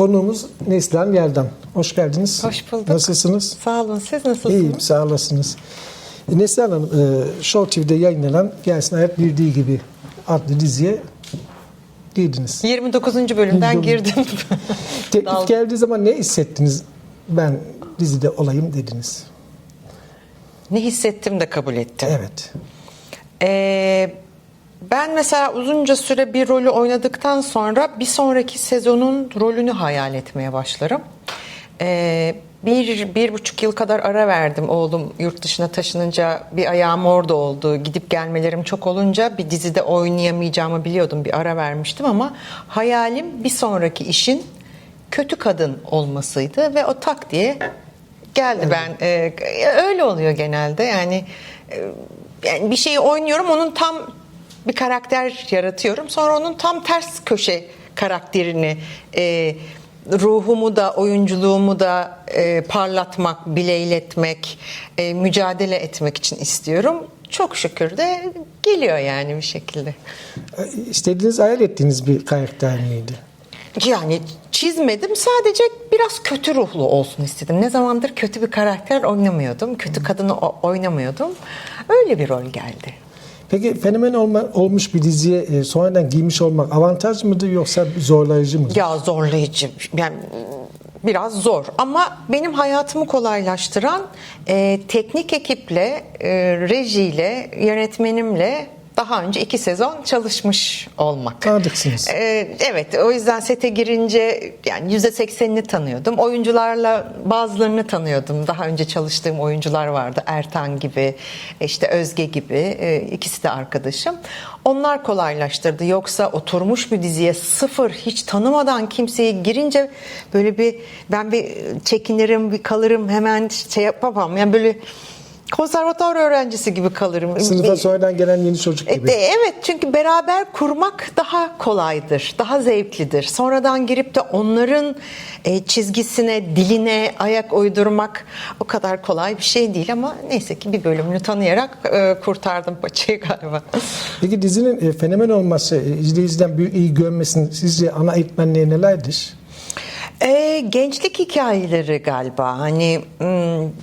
Konuğumuz Neslihan Yerdan. Hoş geldiniz. Hoş bulduk. Nasılsınız? Sağ olun. Siz nasılsınız? İyiyim, sağ olasınız. E, Neslihan Hanım, e, Show TV'de yayınlanan Gelsin Hayat Bildiği Gibi adlı diziye girdiniz. 29. bölümden 29. girdim. Teklif geldiği zaman ne hissettiniz? Ben dizide olayım dediniz. ne hissettim de kabul ettim. Evet. Ee, ben mesela uzunca süre bir rolü oynadıktan sonra bir sonraki sezonun rolünü hayal etmeye başlarım. Ee, bir, bir buçuk yıl kadar ara verdim oğlum yurt dışına taşınınca bir ayağım orada oldu. Gidip gelmelerim çok olunca bir dizide oynayamayacağımı biliyordum bir ara vermiştim ama hayalim bir sonraki işin kötü kadın olmasıydı ve o tak diye geldi ben e, öyle oluyor genelde yani e, yani bir şeyi oynuyorum onun tam bir karakter yaratıyorum sonra onun tam ters köşe karakterini e, ruhumu da oyunculuğumu da e, parlatmak bileyletmek e, mücadele etmek için istiyorum çok şükür de geliyor yani bir şekilde. E, İstediğiniz, hayal ettiğiniz bir karakter miydi? Yani çizmedim sadece biraz kötü ruhlu olsun istedim. Ne zamandır kötü bir karakter oynamıyordum. Kötü kadını oynamıyordum. Öyle bir rol geldi. Peki fenomen olma, olmuş bir diziye e, sonradan giymiş olmak avantaj mıdır yoksa zorlayıcı mıdır? Ya zorlayıcı. Yani biraz zor ama benim hayatımı kolaylaştıran e, teknik ekiple, e, rejiyle, yönetmenimle daha önce iki sezon çalışmış olmak. Tanıdıksınız. Ee, evet o yüzden sete girince yani yüzde seksenini tanıyordum. Oyuncularla bazılarını tanıyordum. Daha önce çalıştığım oyuncular vardı. Ertan gibi, işte Özge gibi. Ee, ikisi de arkadaşım. Onlar kolaylaştırdı. Yoksa oturmuş bir diziye sıfır hiç tanımadan kimseyi girince böyle bir ben bir çekinirim, bir kalırım hemen şey yapamam. Yani böyle konservatuar öğrencisi gibi kalırım. Sınıfa sonradan gelen yeni çocuk E, gibi. de- Evet çünkü beraber kurmak daha kolaydır, daha zevklidir. Sonradan girip de onların e, çizgisine, diline ayak uydurmak o kadar kolay bir şey değil ama neyse ki bir bölümünü tanıyarak e, kurtardım paçayı galiba. Peki dizinin e, fenomen olması, e, izleyiciden büyük iyi görmesinin sizce ana etmenleri nelerdir? E, gençlik hikayeleri galiba. Hani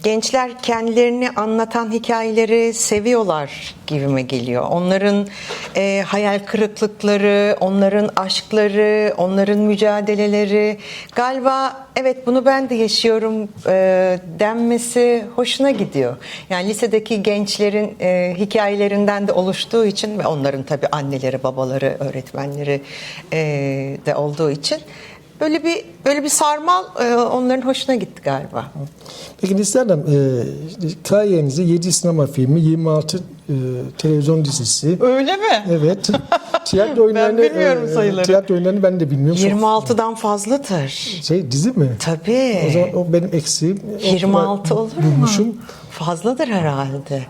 gençler kendilerini anlatan hikayeleri seviyorlar gibime geliyor. Onların e, hayal kırıklıkları, onların aşkları, onların mücadeleleri galiba evet bunu ben de yaşıyorum e, denmesi hoşuna gidiyor. Yani lisedeki gençlerin e, hikayelerinden de oluştuğu için ve onların tabii anneleri, babaları, öğretmenleri e, de olduğu için Böyle bir böyle bir sarmal e, onların hoşuna gitti galiba. Peki Neslihan Hanım, e, kariyerinizde 7 sinema filmi, 26 e, televizyon dizisi. Öyle mi? Evet. Tiyatro oyunlarını, bilmiyorum e, sayıları. Tiyatro oyunlarını ben de bilmiyorum. Çok- 26'dan fazladır. Şey dizi mi? Tabii. O zaman o benim eksiğim. O 26 kadar olur mu? bulmuşum. Fazladır herhalde.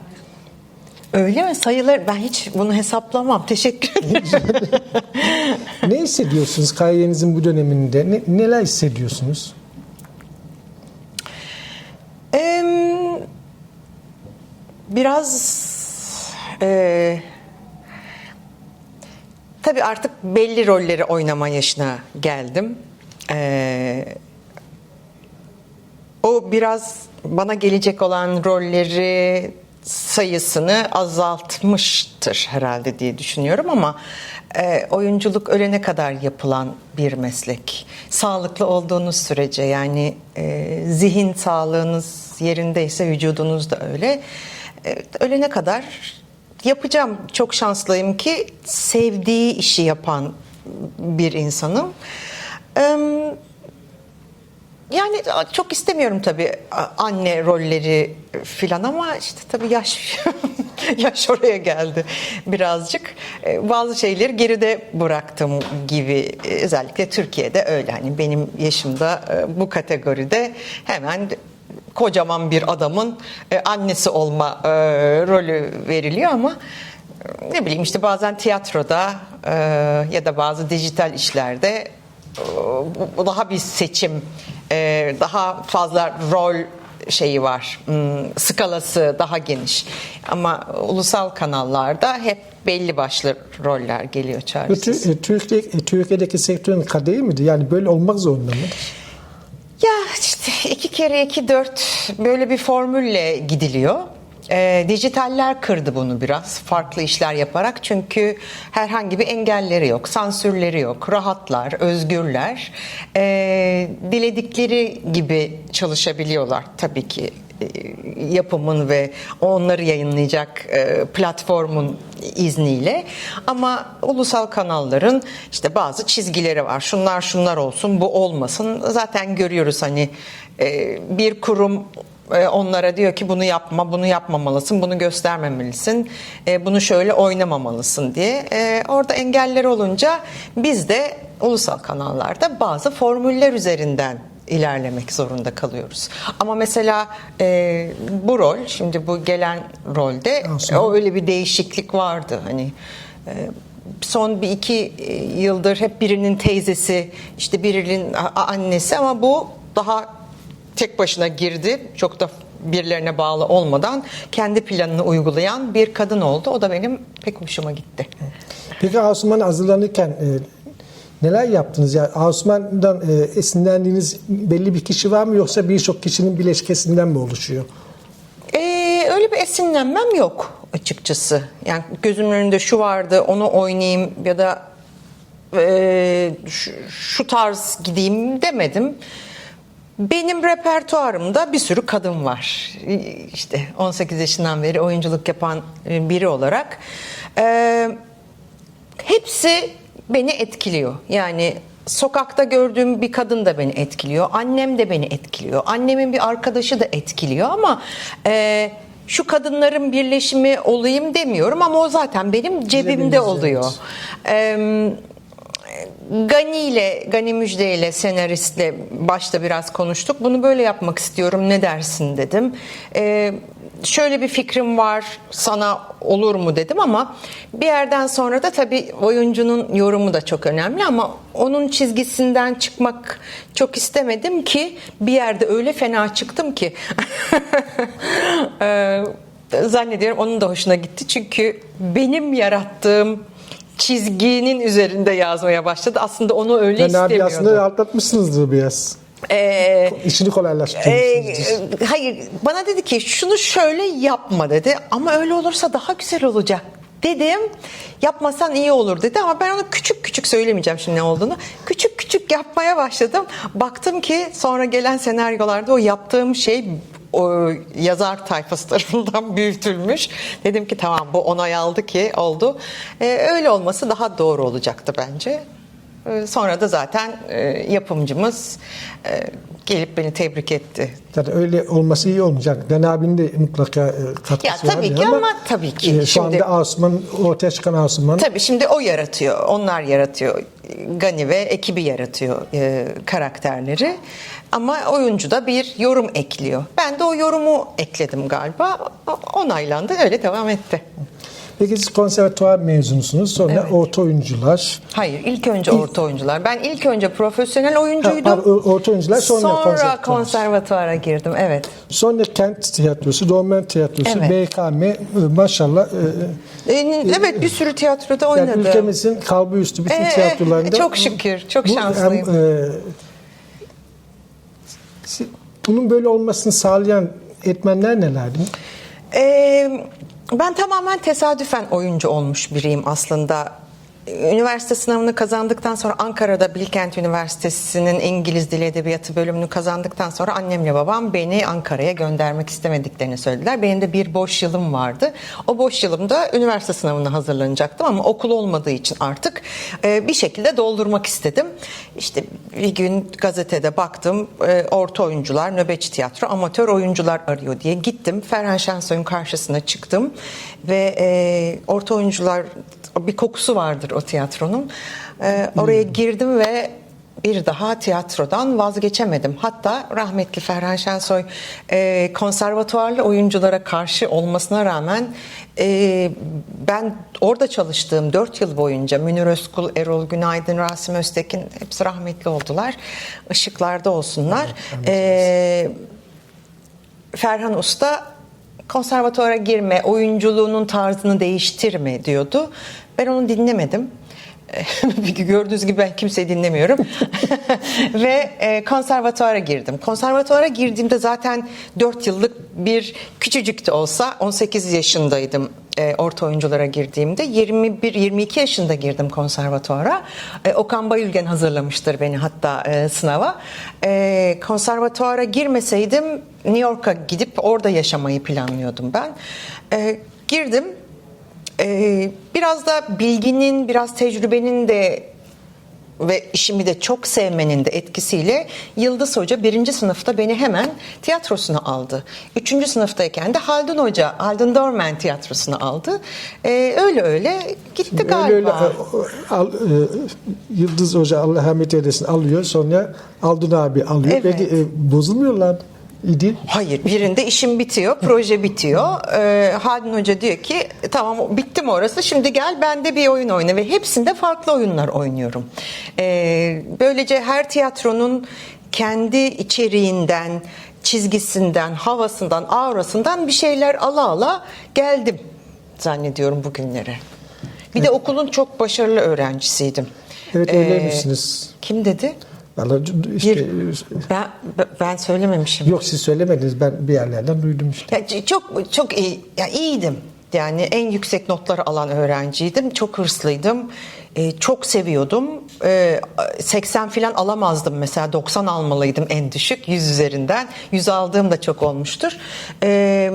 Öyle mi? Sayılar ben hiç bunu hesaplamam. Teşekkür ederim. Ne hissediyorsunuz kariyerinizin bu döneminde? Ne, neler hissediyorsunuz? Em, biraz e, tabii artık belli rolleri oynama yaşına geldim. E, o biraz bana gelecek olan rolleri sayısını azaltmıştır herhalde diye düşünüyorum ama e, oyunculuk ölene kadar yapılan bir meslek. Sağlıklı olduğunuz sürece yani e, zihin sağlığınız yerindeyse vücudunuz da öyle. E, ölene kadar yapacağım. Çok şanslıyım ki sevdiği işi yapan bir insanım. Eee yani çok istemiyorum tabii anne rolleri filan ama işte tabii yaş yaş oraya geldi birazcık. Ee, Bazı şeyleri geride bıraktım gibi özellikle Türkiye'de öyle hani benim yaşımda e, bu kategoride hemen kocaman bir adamın e, annesi olma e, rolü veriliyor ama e, ne bileyim işte bazen tiyatroda e, ya da bazı dijital işlerde bu- daha bir seçim, e, daha fazla rol şeyi var. hmm, Skalası daha geniş. Ama ulusal kanallarda hep belli başlı roller geliyor çaresiz. tü- e, Türkiye, e, Türkiye'deki sektörün kadehi midir? Yani böyle olmak zorunda mı? Ya işte iki kere iki dört böyle bir formülle gidiliyor. Ee, dijitaller kırdı bunu biraz farklı işler yaparak çünkü herhangi bir engelleri yok, sansürleri yok, rahatlar, özgürler, Ee, diledikleri gibi çalışabiliyorlar tabii ki e, yapımın ve onları yayınlayacak e, platformun izniyle ama ulusal kanalların işte bazı çizgileri var. Şunlar şunlar olsun, bu olmasın. Zaten görüyoruz hani e, bir kurum e, onlara diyor ki bunu yapma, bunu yapmamalısın, bunu göstermemelisin, e, bunu şöyle oynamamalısın diye. E, Orada engeller olunca biz de ulusal kanallarda bazı formüller üzerinden ilerlemek zorunda kalıyoruz. Ama mesela e, bu rol, şimdi bu gelen rolde Asuman. o öyle bir değişiklik vardı. Hani e, son bir iki e, yıldır hep birinin teyzesi, işte birinin annesi ama bu daha tek başına girdi. Çok da birilerine bağlı olmadan kendi planını uygulayan bir kadın oldu. O da benim pek hoşuma gitti. Peki Asuman hazırlanırken e, neler yaptınız? Yani Asuman'dan e, esinlendiğiniz belli bir kişi var mı yoksa birçok kişinin bileşkesinden mi oluşuyor? Ee, öyle bir esinlenmem yok açıkçası. Yani gözümün önünde şu vardı onu oynayayım ya da e, şu, şu tarz gideyim demedim. Benim repertuarımda bir sürü kadın var. İşte 18 yaşından beri oyunculuk yapan biri olarak. Ee, hepsi beni etkiliyor. Yani sokakta gördüğüm bir kadın da beni etkiliyor. Annem de beni etkiliyor. Annemin bir arkadaşı da etkiliyor ama e, şu kadınların birleşimi olayım demiyorum ama o zaten benim cebimde oluyor. E, Gani ile, Gani Müjde ile senaristle başta biraz konuştuk. Bunu böyle yapmak istiyorum ne dersin dedim. Ee, şöyle bir fikrim var sana olur mu dedim ama bir yerden sonra da tabii oyuncunun yorumu da çok önemli ama onun çizgisinden çıkmak çok istemedim ki bir yerde öyle fena çıktım ki Ee, zannediyorum onun da hoşuna gitti çünkü benim yarattığım çizginin üzerinde yazmaya başladı. Aslında onu öyle Yani abi istemiyordu. aslında atlatmışsınızdır biraz. Ee, İşini kolaylaştırmışsınızdır. ee, hayır bana dedi ki şunu şöyle yapma dedi ama öyle olursa daha güzel olacak dedim. Yapmasan iyi olur dedi ama ben onu küçük küçük söylemeyeceğim şimdi ne olduğunu. Küçük küçük yapmaya başladım. Baktım ki sonra gelen senaryolarda o yaptığım şey o yazar tayfası tarafından büyütülmüş. Dedim ki tamam bu onay aldı ki oldu. Ee, öyle olması daha doğru olacaktı bence. Ee, Sonra da zaten e, yapımcımız e, gelip beni tebrik etti. Zaten öyle olması iyi olmayacak. Ben abinin de mutlaka e, katkısı Ya var. tabii yani ki ama tabii ki şu şimdi- anda Asuman, ortaya çıkan Asuman Tabii şimdi o yaratıyor, onlar yaratıyor. Gani ve ekibi yaratıyor e, karakterleri. Ama oyuncu da bir yorum ekliyor. Ben de o yorumu ekledim galiba. Onaylandı, öyle devam etti. Peki siz konservatuvar mezunusunuz. Sonra Evet. orta oyuncular. Hayır, ilk önce orta oyuncular. Ben ilk önce profesyonel oyuncuydum. Ha, pardon, orta oyuncular sonra, Sonra konservatuvar. konservatuara girdim, evet. Sonra kent tiyatrosu, Dormen tiyatrosu, Evet. BKM e, maşallah e, E, Evet, bir sürü tiyatroda yani oynadım. ülkemizin kalbi üstü bütün Ee, tiyatrolarında. çok şükür, çok Bu, şanslıyım. hem, e, bunun böyle olmasını sağlayan etmenler nelerdi? Ee, ben tamamen tesadüfen oyuncu olmuş biriyim aslında. Üniversite sınavını kazandıktan sonra Ankara'da Bilkent Üniversitesi'nin İngiliz Dili Edebiyatı bölümünü kazandıktan sonra annemle babam beni Ankara'ya göndermek istemediklerini söylediler. Benim de bir boş yılım vardı. O boş yılımda üniversite sınavına hazırlanacaktım ama okul olmadığı için artık e, bir şekilde doldurmak istedim. İşte bir gün gazetede baktım e, orta oyuncular, nöbetçi tiyatro, amatör oyuncular arıyor diye gittim. Ferhan Şensoy'un karşısına çıktım ve e, orta oyuncular bir kokusu vardır o tiyatronun. E, oraya girdim ve bir daha tiyatrodan vazgeçemedim. Hatta rahmetli Ferhan Şensoy e, konservatuvarlı oyunculara karşı olmasına rağmen e, ben orada çalıştığım 4 yıl boyunca Münir Özkul, Erol Günaydın, Rasim Öztekin hepsi rahmetli oldular. Işıklarda olsunlar. E, Ferhan Usta konservatuvara girme, oyunculuğunun tarzını değiştirme diyordu. Ben onu dinlemedim. Gördüğünüz gibi ben kimseyi dinlemiyorum. Ve e, konservatuvara girdim. Konservatuvara girdiğimde zaten 4 yıllık bir küçücük de olsa 18 yaşındaydım e, orta oyunculara girdiğimde. 21-22 yaşında girdim konservatuvara. E, Okan Bayülgen hazırlamıştır beni hatta e, sınava. E, konservatuvara girmeseydim New York'a gidip orada yaşamayı planlıyordum ben. E, girdim. Ee, biraz da bilginin, biraz tecrübenin de ve işimi de çok sevmenin de etkisiyle Yıldız Hoca birinci sınıfta beni hemen tiyatrosuna aldı. Üçüncü sınıftayken de Haldun Hoca, Haldun Dorman tiyatrosuna aldı. Ee, öyle öyle gitti galiba. Öyle e, al- e, Yıldız Hoca Allah rahmet eylesin alıyor sonra Aldun abi alıyor. Evet. Peki e, bozulmuyorlar mı? İdi. Hayır birinde işim bitiyor, proje bitiyor. Ee, Haldun Hoca diyor ki tamam bitti mi orası şimdi gel ben de bir oyun oyna ve hepsinde farklı oyunlar oynuyorum. Ee, böylece her tiyatronun kendi içeriğinden, çizgisinden, havasından, aurasından bir şeyler ala ala geldim zannediyorum bugünlere. Bir de okulun çok başarılı öğrencisiydim. Evet Ee, öyle misiniz? Kim dedi? Vallahi işte Bir, ben, ben söylememişim. yok siz söylemediniz ben bir yerlerden duydum işte. Ya çok çok iyi, ya iyiydim. Yani en yüksek notları alan öğrenciydim. Çok hırslıydım. Ee, çok seviyordum. Ee, 80 falan alamazdım mesela 90 almalıydım en düşük 100 üzerinden. 100 aldığım da çok olmuştur. Ee,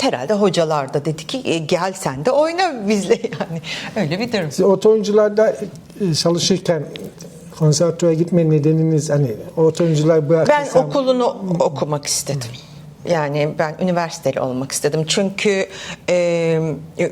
herhalde hocalar da dedi ki "E, gel sen de oyna bizle yani. Öyle bir durum. Siz oto oyuncularda e, çalışırken konservatuara gitme nedeniniz hani oto oyuncular Ben bırakırsam okulunu okumak istedim. Yani ben üniversiteli olmak istedim. Çünkü e,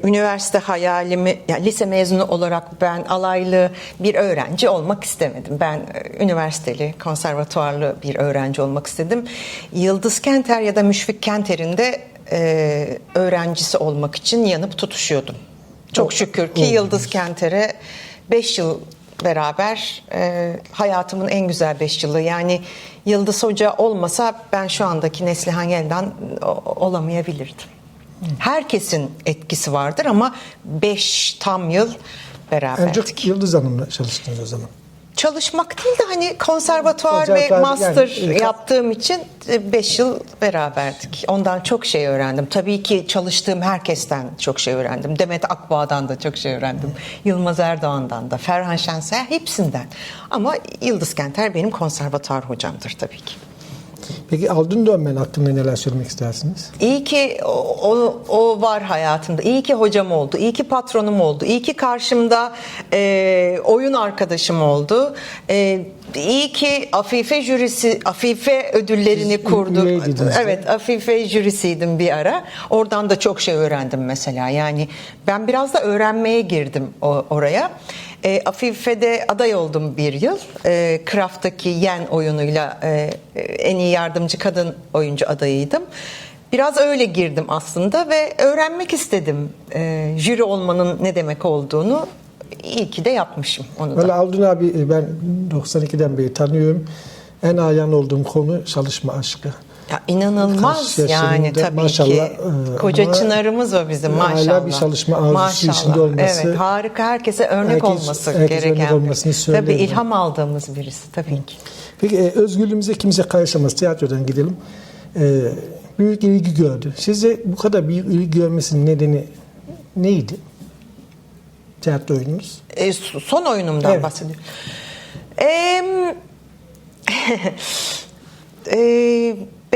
üniversite hayalimi, yani lise mezunu olarak ben alaylı bir öğrenci olmak istemedim. Ben e, üniversiteli, konservatuarlı bir öğrenci olmak istedim. Yıldız Kenter ya da Müşfik Kenter'in de e, öğrencisi olmak için yanıp tutuşuyordum. Çok şükür ki Yıldız Kenter'e 5 yıl beraber e, hayatımın en güzel 5 yılı. Yani Yıldız Hoca olmasa ben şu andaki Neslihan Yeldan o- olamayabilirdim. Herkesin etkisi vardır ama 5 tam yıl en beraberdik. çok Yıldız Hanım'la çalıştınız o zaman. Çalışmak değil de hani konservatuar ve master e, yaptığım için 5 yıl beraberdik. Ondan çok şey öğrendim. Tabii ki çalıştığım herkesten çok şey öğrendim. Demet Akbağ'dan da çok şey öğrendim. Yılmaz Erdoğan'dan da, Ferhan Şenser hepsinden. Ama Yıldız Kenter benim konservatuar hocamdır tabii ki. Peki Aldun Dönmen hakkında neler söylemek istersiniz? İyi ki o, o, var hayatımda. İyi ki hocam oldu. İyi ki patronum oldu. İyi ki karşımda e, oyun arkadaşım oldu. E, iyi ki Afife jürisi, Afife ödüllerini Siz kurdu. üyeydiniz de. Evet, Afife jürisiydim bir ara. Oradan da çok şey öğrendim mesela. Yani ben biraz da öğrenmeye girdim o, oraya. E, Afife'de aday oldum bir yıl. E, Craft'taki Yen oyunuyla e, en iyi yardımcı kadın oyuncu adayıydım. Biraz öyle girdim aslında ve öğrenmek istedim e, jüri olmanın ne demek olduğunu. İyi ki de yapmışım onu da. Valla Aldun abi e, ben 92'den beri tanıyorum. En ayan olduğum konu çalışma aşkı. Ya inanılmaz Kaç yani tabii maşallah, ki. e, Koca çınarımız o bizim hala maşallah. bir çalışma arzusu içinde olması. Evet harika herkese örnek Herkes- olması herkes gereken. örnek olmasını tabii söylüyorum. ilham aldığımız birisi tabii ki. Peki e, özgürlüğümüze kimse karışamaz. Tiyatrodan gidelim. E, büyük ilgi gördü. Sizce bu kadar büyük ilgi görmesinin nedeni neydi? Tiyatro oyununuz. E, son oyunumdan Evet. bahsediyorum. Em, e,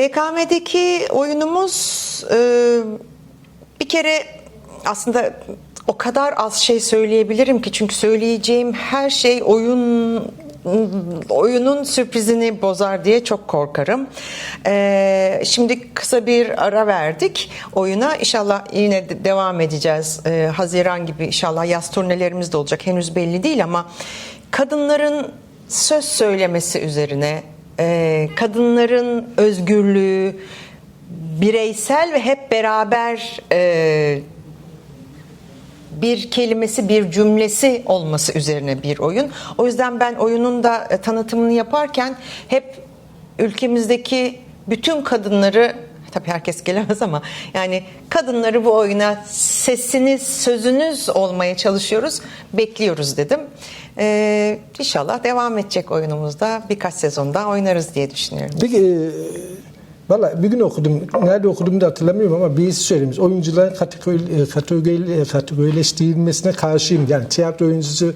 BKM'deki oyunumuz e, bir kere aslında o kadar az şey söyleyebilirim ki çünkü söyleyeceğim her şey oyun oyunun sürprizini bozar diye çok korkarım. Ee, şimdi kısa bir ara verdik oyuna. İnşallah yine de devam edeceğiz. Ee, Haziran gibi inşallah yaz turnelerimiz de olacak. Henüz belli değil ama kadınların söz söylemesi üzerine, e, kadınların özgürlüğü, bireysel ve hep beraber e, bir kelimesi, bir cümlesi olması üzerine bir oyun. O yüzden ben oyunun da e, tanıtımını yaparken hep ülkemizdeki bütün kadınları tabii herkes gelemez ama yani kadınları bu oyuna sesiniz, sözünüz olmaya çalışıyoruz, bekliyoruz dedim. Ee, inşallah devam edecek oyunumuzda birkaç sezon daha oynarız diye düşünüyorum. Peki e, valla bir gün okudum, nerede okudum da hatırlamıyorum ama birisi söylemiş. Oyuncuların kategori, e, kategori, e, kategorileştirilmesine karşıyım. Yani tiyatro oyuncusu,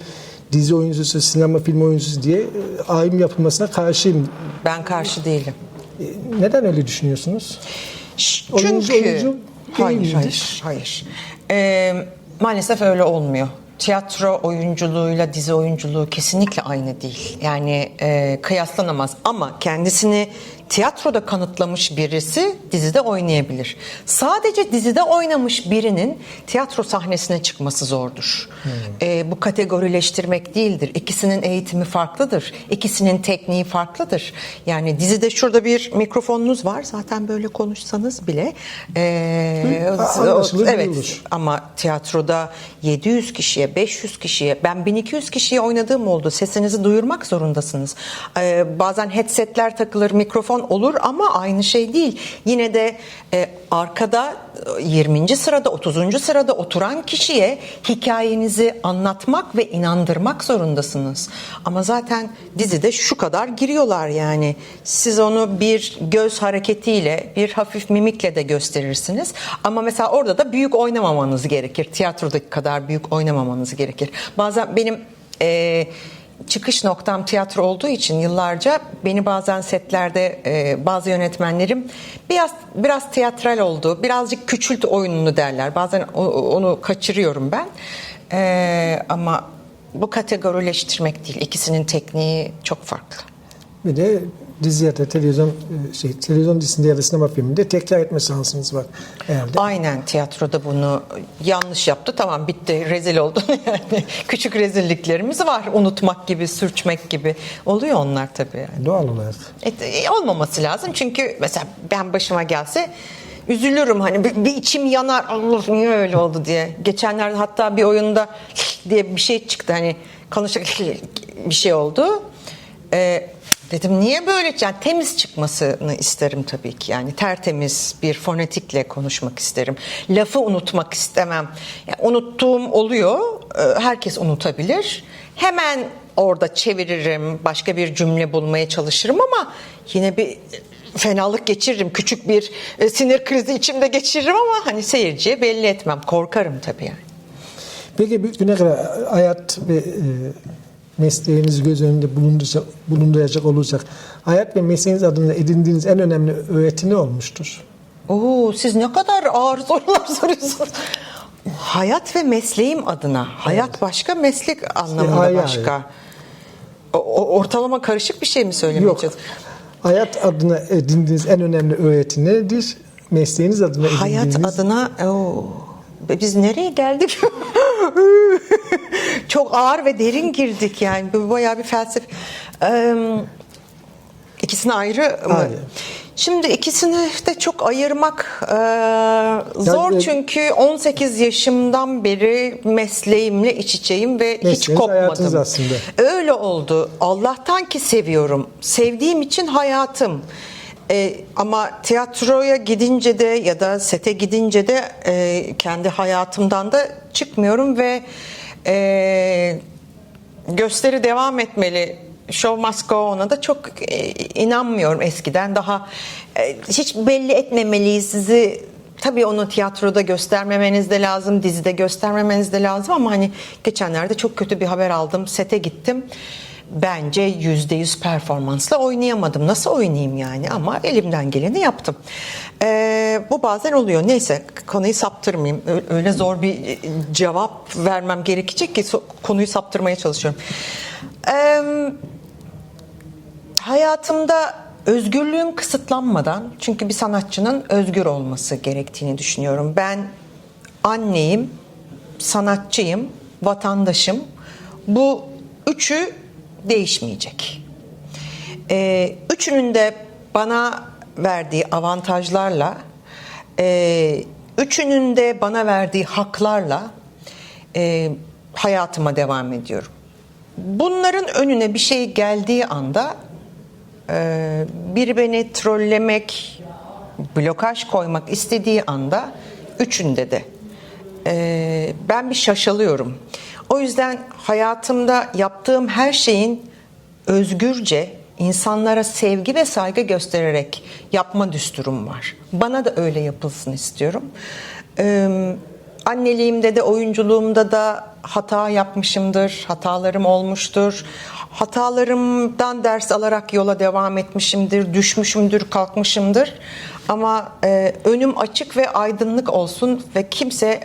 dizi oyuncusu, sinema film oyuncusu diye e, ayrım yapılmasına karşıyım. Ben karşı değilim. E, Neden öyle düşünüyorsunuz? Çünkü Oyuncu hayır, midir? hayır, hayır. Ee, maalesef öyle olmuyor. Tiyatro oyunculuğuyla dizi oyunculuğu kesinlikle aynı değil. Yani e, kıyaslanamaz. Ama kendisini tiyatroda kanıtlamış birisi dizide oynayabilir. Sadece dizide oynamış birinin tiyatro sahnesine çıkması zordur. E, bu kategorileştirmek değildir. İkisinin eğitimi farklıdır. İkisinin tekniği farklıdır. Yani dizide şurada bir mikrofonunuz var. Zaten böyle konuşsanız bile. e, Hı, anlaşılır, evet duyulur. ama tiyatroda 700 kişiye, 500 kişiye, ben 1200 kişiye oynadığım oldu. Sesinizi duyurmak zorundasınız. Ee, bazen headsetler takılır, mikrofon olur ama aynı şey değil. Yine de e, arkada e, 20. sırada, 30. sırada oturan kişiye hikayenizi anlatmak ve inandırmak zorundasınız. Ama zaten dizide şu kadar giriyorlar yani. Siz onu bir göz hareketiyle, bir hafif mimikle de gösterirsiniz. Ama mesela orada da büyük oynamamanız gerekir. Tiyatrodaki kadar büyük oynamamanız gerekir. Bazen benim e, çıkış noktam tiyatro olduğu için yıllarca beni bazen setlerde e, bazı yönetmenlerim biraz biraz tiyatral oldu, birazcık küçült oyununu derler. Bazen o- onu kaçırıyorum ben. E, ama bu kategorileştirmek değil. İkisinin tekniği çok farklı. Bir de dizi ya da televizyon e, şey televizyon dizisinde ya da sinema filminde tekrar etme şansınız var herhalde. Aynen tiyatroda bunu yanlış yaptı. Tamam bitti rezil oldun yani. Küçük rezilliklerimiz var. Unutmak gibi, sürçmek gibi. Oluyor onlar tabii yani. Doğal olarak. E, olmaması lazım çünkü mesela ben başıma gelse üzülürüm hani bir, bir içim yanar Allah niye öyle oldu diye. Geçenlerde hatta bir oyunda diye bir şey çıktı hani konuşacak bir şey oldu. E, dedim niye böyle yani temiz çıkmasını isterim tabii ki yani tertemiz bir fonetikle konuşmak isterim. Lafı unutmak istemem. Yani unuttuğum oluyor. e, herkes unutabilir. Hemen orada çeviririm, başka bir cümle bulmaya çalışırım ama yine bir fenalık geçiririm. Küçük bir e, sinir krizi içimde geçiririm ama hani seyirciye belli etmem. Korkarım tabii yani. Peki bir güne kadar hayat ve e, mesleğinizi göz önünde bulunduracak, bulunduracak olursak hayat ve mesleğiniz adına edindiğiniz en önemli öğreti ne olmuştur? Oo, siz ne kadar ağır sorular soruyorsunuz. Hayat ve mesleğim adına. Hayat başka, meslek anlamında ayrı başka. O, o- ortalama karışık bir şey mi söylemeye Yok. Hayat adına edindiğiniz en önemli öğreti nedir? Mesleğiniz adına Hayat edindiğiniz adına oo, biz nereye geldik? Çok ağır ve derin girdik yani. Bu Bayağı bir felsefe. Ee, ikisini ayrı mı? Ayrı. Şimdi ikisini de çok ayırmak e, zor Yani- çünkü 18 yaşımdan beri mesleğimle iç içeyim ve hiç kopmadım. aslında. Öyle oldu. Allah'tan ki seviyorum. Sevdiğim için hayatım. Ee, ama tiyatroya gidince de ya da sete gidince de e, kendi hayatımdan da çıkmıyorum ve e, gösteri devam etmeli. Show must go on'a da çok e, inanmıyorum eskiden. Daha e, hiç belli etmemeliyiz sizi. Tabii onu tiyatroda göstermemeniz de lazım, dizide göstermemeniz de lazım ama hani geçenlerde çok kötü bir haber aldım. Sete gittim. Bence yüzde yüz performansla oynayamadım. Nasıl oynayayım yani? Ama elimden geleni yaptım. Ee, bu bazen oluyor. Neyse konuyu saptırmayayım. Öyle zor bir e, cevap vermem gerekecek ki konuyu saptırmaya çalışıyorum. Ee, hayatımda özgürlüğüm kısıtlanmadan çünkü bir sanatçının özgür olması gerektiğini düşünüyorum. Ben anneyim, sanatçıyım, vatandaşım. Bu üçü değişmeyecek. Ee, üçünün de bana verdiği avantajlarla, e, üçünün de bana verdiği haklarla e, hayatıma devam ediyorum. Bunların önüne bir şey geldiği anda e, biri beni trollemek blokaj koymak istediği anda üçünde de e, ben bir şaşalıyorum. O yüzden hayatımda yaptığım her şeyin özgürce insanlara sevgi ve saygı göstererek yapma düsturum var. Bana da öyle yapılsın istiyorum. Ee, anneliğimde de oyunculuğumda da hata yapmışımdır, hatalarım olmuştur. Hatalarımdan ders alarak yola devam etmişimdir, düşmüşümdür, kalkmışımdır. Ama e, önüm açık ve aydınlık olsun ve kimse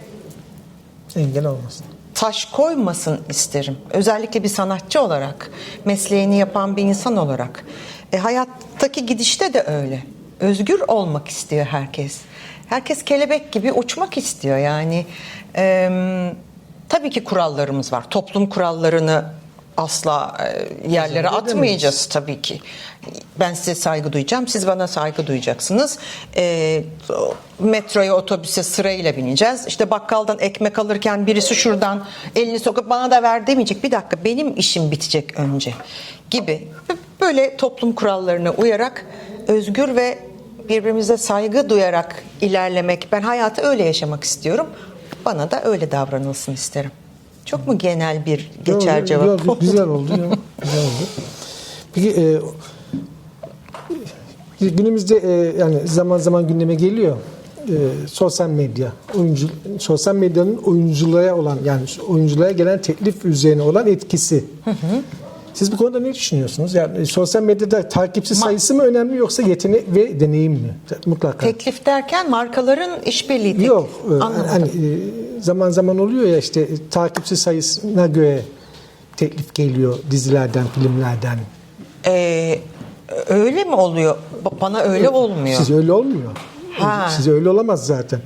Engel olmasın. Taş koymasın isterim. Özellikle bir sanatçı olarak, mesleğini yapan bir insan olarak. E, hayattaki gidişte de öyle. Özgür olmak istiyor herkes. Herkes kelebek gibi uçmak istiyor yani. E, tabii ki kurallarımız var. Toplum kurallarını asla e, yerlere atmayacağız tabii ki. Ben size saygı duyacağım, siz bana saygı duyacaksınız. E, metroya, otobüse sırayla bineceğiz. İşte bakkaldan ekmek alırken birisi şuradan elini sokup bana da ver demeyecek. Bir dakika benim işim bitecek önce gibi. Böyle toplum kurallarına uyarak özgür ve birbirimize saygı duyarak ilerlemek. Ben hayatı öyle yaşamak istiyorum. Bana da öyle davranılsın isterim. Çok mu genel bir geçer Yok, cevap yok, oldu? güzel oldu. yok, güzel oldu. Peki e, günümüzde e, yani zaman zaman gündeme geliyor. E, sosyal medya, oyuncu, sosyal medyanın oyunculara olan yani oyunculara gelen teklif üzerine olan etkisi. Siz bu konuda ne düşünüyorsunuz? Yani sosyal medyada takipçi sayısı mı önemli yoksa yetenek ve deneyim mi? Mutlaka. Teklif derken markaların işbirliği. Yok. e, Anlamadım. Hani e, zaman zaman oluyor ya işte takipçi sayısına göre teklif geliyor dizilerden, filmlerden. Ee, öyle mi oluyor? Ba- Bana öyle olmuyor. Siz öyle olmuyor. Ha. Siz öyle olamaz zaten.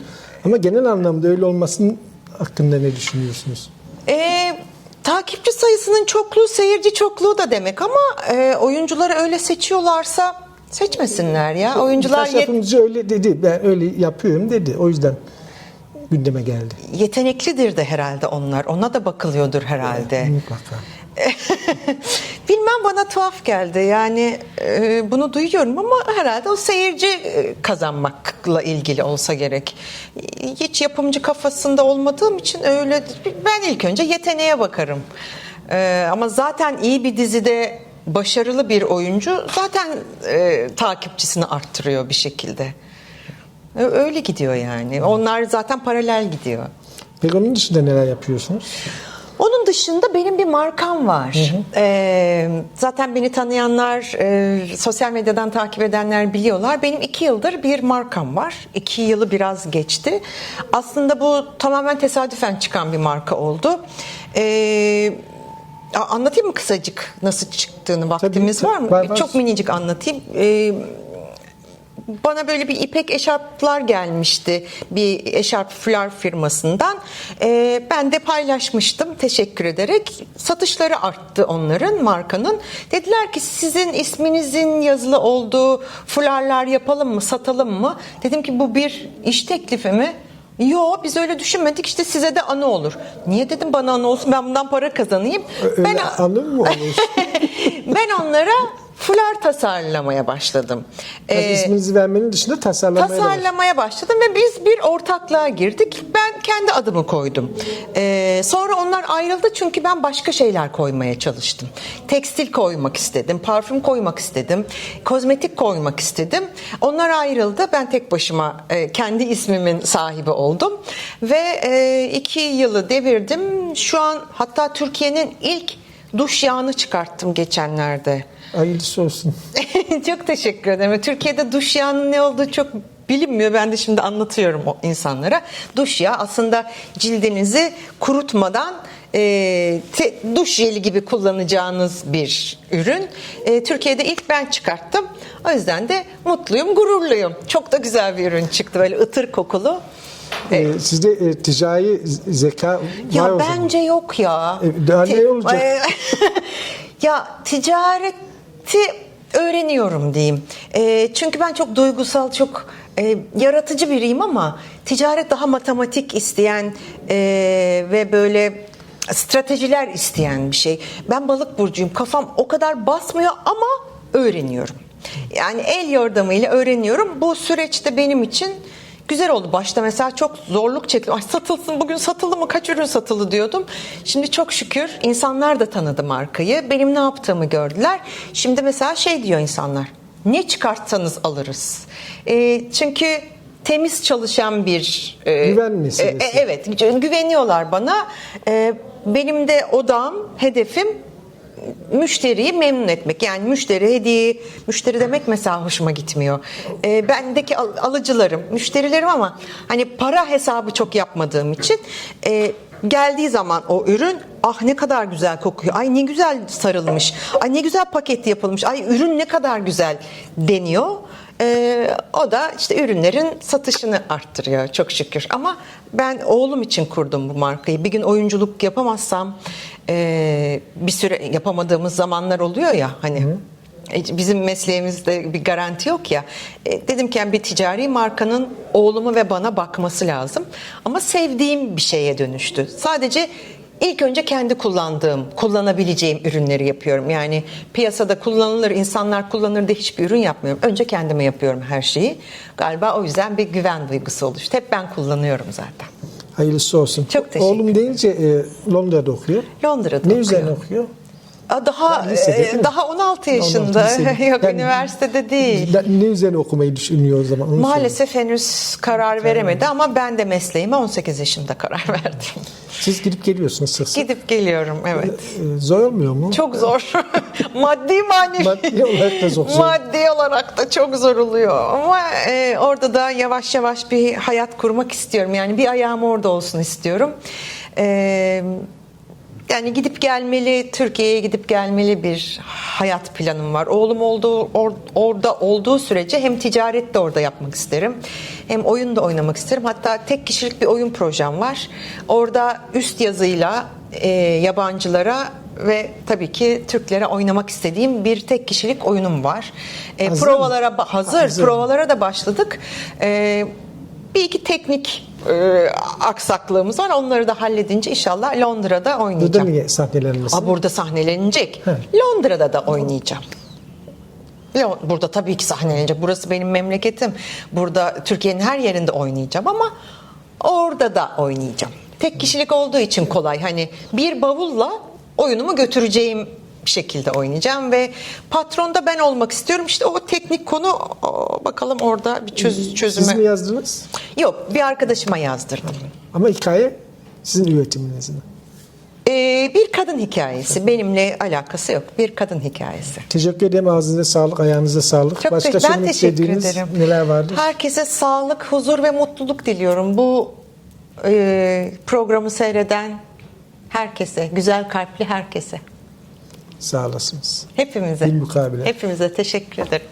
Ama genel anlamda öyle olmasının hakkında ne düşünüyorsunuz? Ee, takipçi sayısının çokluğu seyirci çokluğu da demek ama e, oyuncuları öyle seçiyorlarsa seçmesinler ya. Oyuncular Birkaç yet- yapımcı öyle dedi. Ben öyle yapıyorum dedi. O yüzden gündeme geldi. yeteneklidir de herhalde onlar. Ona da bakılıyordur herhalde. Mutlaka. Bilmem bana tuhaf geldi. Yani e, bunu duyuyorum ama herhalde o seyirci e, kazanmakla ilgili olsa gerek. Hiç yapımcı kafasında olmadığım için öyle ben ilk önce yeteneğe bakarım. E, ama zaten iyi bir dizide başarılı bir oyuncu zaten e, takipçisini arttırıyor bir şekilde. Öyle gidiyor yani. Onlar zaten paralel gidiyor. Peki onun dışında neler yapıyorsunuz? Onun dışında benim bir markam var. Ee, zaten beni tanıyanlar, e, sosyal medyadan takip edenler biliyorlar. Benim iki yıldır bir markam var. İki yılı biraz geçti. Aslında bu tamamen tesadüfen çıkan bir marka oldu. Ee, anlatayım mı kısacık nasıl çıktığını vaktimiz tabii. var mı? Var, var. Çok minicik anlatayım. Ee, bana böyle bir ipek eşarplar gelmişti bir eşarp fular firmasından. Ee, ben de paylaşmıştım teşekkür ederek. Satışları arttı onların markanın. Dediler ki sizin isminizin yazılı olduğu fularlar yapalım mı satalım mı? Dedim ki bu bir iş teklifi mi? Yo biz öyle düşünmedik işte size de anı olur. Niye dedim bana anı olsun ben bundan para kazanayım. Öyle ben anladın mı olur? ben onlara fular tasarlamaya başladım. Yani Ee, isminizi vermenin dışında tasarlamaya tasarlamaya başladım ve biz bir ortaklığa girdik. Ben kendi adımı koydum. Ee, sonra onlar ayrıldı çünkü ben başka şeyler koymaya çalıştım. Tekstil koymak istedim, parfüm koymak istedim, kozmetik koymak istedim. Onlar ayrıldı. Ben tek başıma e, kendi ismimin sahibi oldum ve e, iki yılı devirdim. Şu an hatta Türkiye'nin ilk duş yağını çıkarttım geçenlerde. Hayırlısı olsun. çok teşekkür ederim. Türkiye'de duş yağının ne olduğu çok bilinmiyor. Ben de şimdi anlatıyorum o insanlara. Duş yağı aslında cildinizi kurutmadan e, te- duş jeli gibi kullanacağınız bir ürün. E, Türkiye'de ilk ben çıkarttım. O yüzden de mutluyum, gururluyum. Çok da güzel bir ürün çıktı. Böyle ıtır kokulu. Ee, sizde e, ticari zeka var Ya o zaman. bence yok ya. E, daha ne olacak? ya ticareti öğreniyorum diyeyim. E, çünkü ben çok duygusal, çok e, yaratıcı biriyim ama ticaret daha matematik isteyen e, ve böyle stratejiler isteyen bir şey. Ben balık burcuyum. Kafam o kadar basmıyor ama öğreniyorum. Yani el yordamıyla öğreniyorum. Bu süreçte benim için güzel oldu. Başta mesela çok zorluk çektim. Ay satılsın bugün satıldı mı kaç ürün satıldı diyordum. Şimdi çok şükür insanlar da tanıdı markayı. Benim ne yaptığımı gördüler. Şimdi mesela şey diyor insanlar. Ne çıkartsanız alırız. E, çünkü temiz çalışan bir e, Güven meselesi. e, evet güveniyorlar bana. E, benim de odam, hedefim müşteriyi memnun etmek. Yani müşteri hediye, müşteri demek mesela hoşuma gitmiyor. E, bendeki al- alıcılarım, müşterilerim ama hani para hesabı çok yapmadığım için e, geldiği zaman o ürün ah ne kadar güzel kokuyor. Ay ne güzel sarılmış. Ay ne güzel paket yapılmış. Ay ürün ne kadar güzel deniyor. Ee, o da işte ürünlerin satışını arttırıyor çok şükür. Ama ben oğlum için kurdum bu markayı. Bir gün oyunculuk yapamazsam e, bir süre yapamadığımız zamanlar oluyor ya hani. E, Bizim mesleğimizde bir garanti yok ya. E, dedim ki yani bir ticari markanın oğlumu ve bana bakması lazım. Ama sevdiğim bir şeye dönüştü. Sadece İlk önce kendi kullandığım, kullanabileceğim ürünleri yapıyorum. Yani piyasada kullanılır, insanlar kullanır diye hiçbir ürün yapmıyorum. Önce kendime yapıyorum her şeyi. Galiba o yüzden bir güven duygusu oluştu. Hep ben kullanıyorum zaten. Hayırlısı olsun. Çok teşekkür Oğlum deyince e, Londra'da okuyor. Londra'da Ne okuyor. üzerine okuyor? Daha lisede e, daha 16 yaşında. 16 lisede. Yok Yani- üniversitede değil. Ne ne üzerine okumayı düşünüyor o zaman? Onu Maalesef henüz karar veremedi ama ben de mesleğime 18 yaşında karar verdim. söyleyeyim. Siz gidip geliyorsunuz sık sık. Gidip geliyorum evet. E, zor olmuyor mu? Çok zor. Maddi manevi. Maddi olarak da çok zor. Maddi olarak da çok zor oluyor. Ama e, orada da yavaş yavaş bir hayat kurmak istiyorum. Yani bir ayağım orada olsun istiyorum. E, yani gidip gelmeli, Türkiye'ye gidip gelmeli bir hayat planım var. Oğlum olduğu, or- orada olduğu sürece hem ticaret de orada yapmak isterim. Hem oyun da oynamak isterim. Hatta tek kişilik bir oyun projem var. Orada üst yazıyla e, yabancılara ve tabii ki Türklere oynamak istediğim bir tek kişilik oyunum var. E, Hazır mı? provalara ba- hazır, Hazır. provalara da başladık. E, bir iki teknik e, aksaklığımız var. Onları da halledince inşallah Londra'da Burada oynayacağım. niye sahnelenmesi? Aa, burada sahnelenecek. He. Londra'da da oynayacağım. Burada tabii ki sahnelenecek. Burası benim memleketim. Burada Türkiye'nin her yerinde oynayacağım ama orada da oynayacağım. Tek kişilik olduğu için kolay. Hani bir bavulla oyunumu götüreceğim şekilde oynayacağım ve patron da ben olmak istiyorum. İşte o teknik konu o, bakalım orada bir çöz, Siz mi çözüme. yazdınız? Yok bir arkadaşıma yazdırdım. Ama hikaye sizin üretiminiz mi? Ee, bir kadın hikayesi. Benimle alakası yok. Bir kadın hikayesi. Teşekkür ederim. Ağzınıza sağlık, ayağınıza sağlık. Çok Başka teşekkür- ben teşekkür ederim. neler vardır? Herkese sağlık, huzur ve mutluluk diliyorum. Bu e, programı seyreden herkese, güzel kalpli herkese. Sağ olasınız. Hepimize. Bilmukabele. Hepimize teşekkür ederim.